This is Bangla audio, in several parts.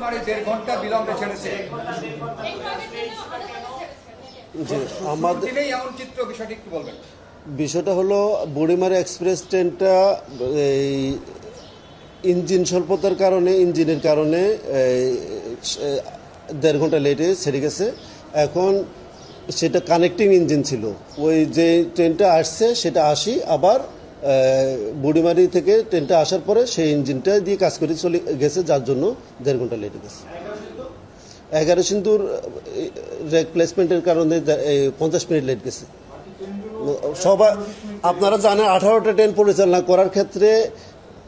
বুড়িমারি দেড় ঘণ্টা বিলম্বে ছেড়েছে। আমাদের এমন চিত্র বিষয়টি একটু বলবেন। বিষয়টা হলো বুড়িমারি এক্সপ্রেস ট্রেনটা এই ইঞ্জিন স্বল্পতার কারণে ইঞ্জিনের কারণে দেড় ঘণ্টা লেটে ছেড়ে গেছে। এখন সেটা কানেক্টিং ইঞ্জিন ছিল। ওই যে ট্রেনটা আসছে সেটা আসি আবার বুড়িমারি থেকে ট্রেনটা আসার পরে সেই ইঞ্জিনটা দিয়ে কাজ করে চলে গেছে যার জন্য দেড় ঘণ্টা লেটে গেছে। এগারো সিন্ধুর? রিপ্লেসমেন্টের কারণে পঞ্চাশ মিনিট লেট গেছে। সবাই আপনারা জানেন আঠারোটা ট্রেন পরিচালনা করার ক্ষেত্রে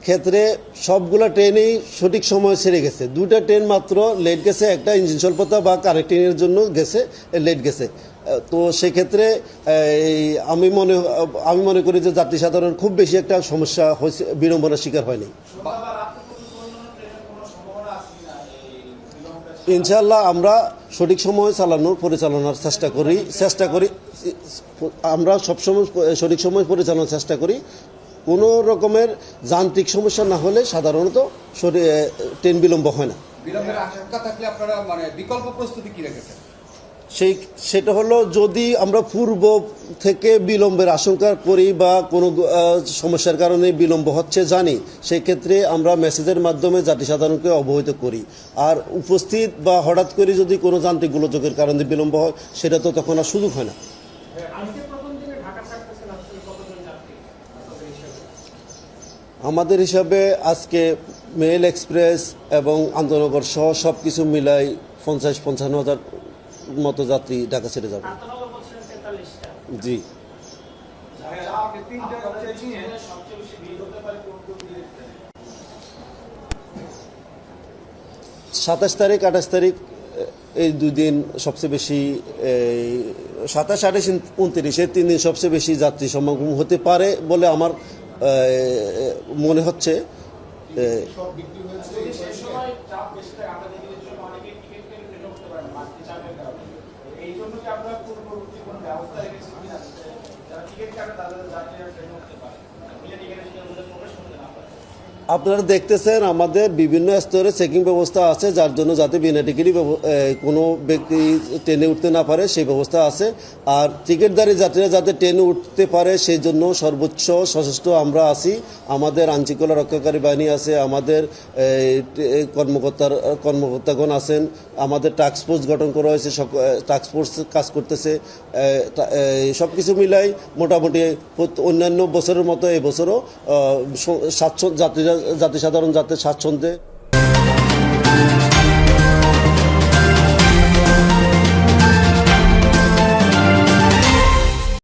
ক্ষেত্রে সবগুলো ট্রেনই সঠিক সময় ছেড়ে গেছে। দুটা ট্রেন মাত্র লেট গেছে একটা ইঞ্জিন স্বল্পতা বা কানেক্টিংয়ের জন্য গেছে লেট গেছে। তো সেক্ষেত্রে এই আমি মনে আমি মনে করি যে যাত্রী সাধারণ খুব বেশি একটা সমস্যা হয়েছে, বিড়ম্বনার শিকার হয়নি। ইনশাল্লাহ আমরা সঠিক সময়ে চালানোর পরিচালনার চেষ্টা করি চেষ্টা করি, আমরা সবসময় সঠিক সময় পরিচালনার চেষ্টা করি। কোনো রকমের যান্ত্রিক সমস্যা না হলে সাধারণত ট্রেন বিলম্ব হয় না। বিলম্বের আশঙ্কা থাকলে আপনারা মানে বিকল্প প্রস্তুতি রেখেছেন? সেই, সেটা হলো যদি আমরা পূর্ব থেকে বিলম্বের আশঙ্কা করি বা কোনো সমস্যার কারণে বিলম্ব হচ্ছে জানি সেই ক্ষেত্রে আমরা মেসেজের মাধ্যমে জাতি সাধারণকে অবহিত করি। আর উপস্থিত বা হঠাৎ করে যদি কোনো যান্ত্রিক গোলযোগের কারণে বিলম্ব হয়, সেটা তো তখন আর সুযোগ হয় না। আমাদের হিসাবে আজকে মেল এক্সপ্রেস এবং আন্তনগর সহ সব কিছু মিলাই পঞ্চাশ পঞ্চান্ন হাজার মতো যাত্রী ঢাকা ছেড়ে যাবে জি? সাতাশ তারিখ, আঠাশ তারিখ এই দুই দিন সবচেয়ে বেশি সাতাশ, আঠাশ, উনত্রিশ, এই তিন দিন সবচেয়ে বেশি যাত্রী সমাগম হতে পারে বলে আমার মনে হচ্ছে এ, যদি সে সময় চাপ বেশি থাকে আমরা দেখি যে সময় অনেকে টিকিট কেটে ট্রেনে উঠতে পারেন না বাড়তি চাপের কারণে এই জন্য কি আমরা পূর্ববর্তী কোনো ব্যবস্থা রেখেছি কিনা? যারা টিকিট কাটে তাদের যাত্রীরা ট্রেনে উঠতে পারে। বিনা টিকিটে আপনারা দেখতেছেন আমাদের বিভিন্ন স্তরে চেকিং ব্যবস্থা আছে, যার জন্য যাতে বিনা টিকিটই কোনো ব্যক্তি ট্রেনে উঠতে না পারে, সেই ব্যবস্থা আছে। আর টিকিটদারি যাত্রীরা যাতে ট্রেনে উঠতে পারে, সেই জন্য সর্বোচ্চ সশস্ত্র আমরা আছি। আমাদের আইনশৃঙ্খলা রক্ষাকারী বাহিনী আছে, আমাদের কর্মকর্তার, কর্মকর্তাগণ আছেন, আমাদের টাস্ক ফোর্স গঠন করা হয়েছে টাস্ক ফোর্স কাজ করতেছে সব কিছু মিলাই মোটামুটি অন্যান্য বছরের মতো এবছরও বছরও স্বাচ্ছন্দ্য যাত্রীরা যাত্রী সাধারণ জাতির স্বাচ্ছন্দ্যে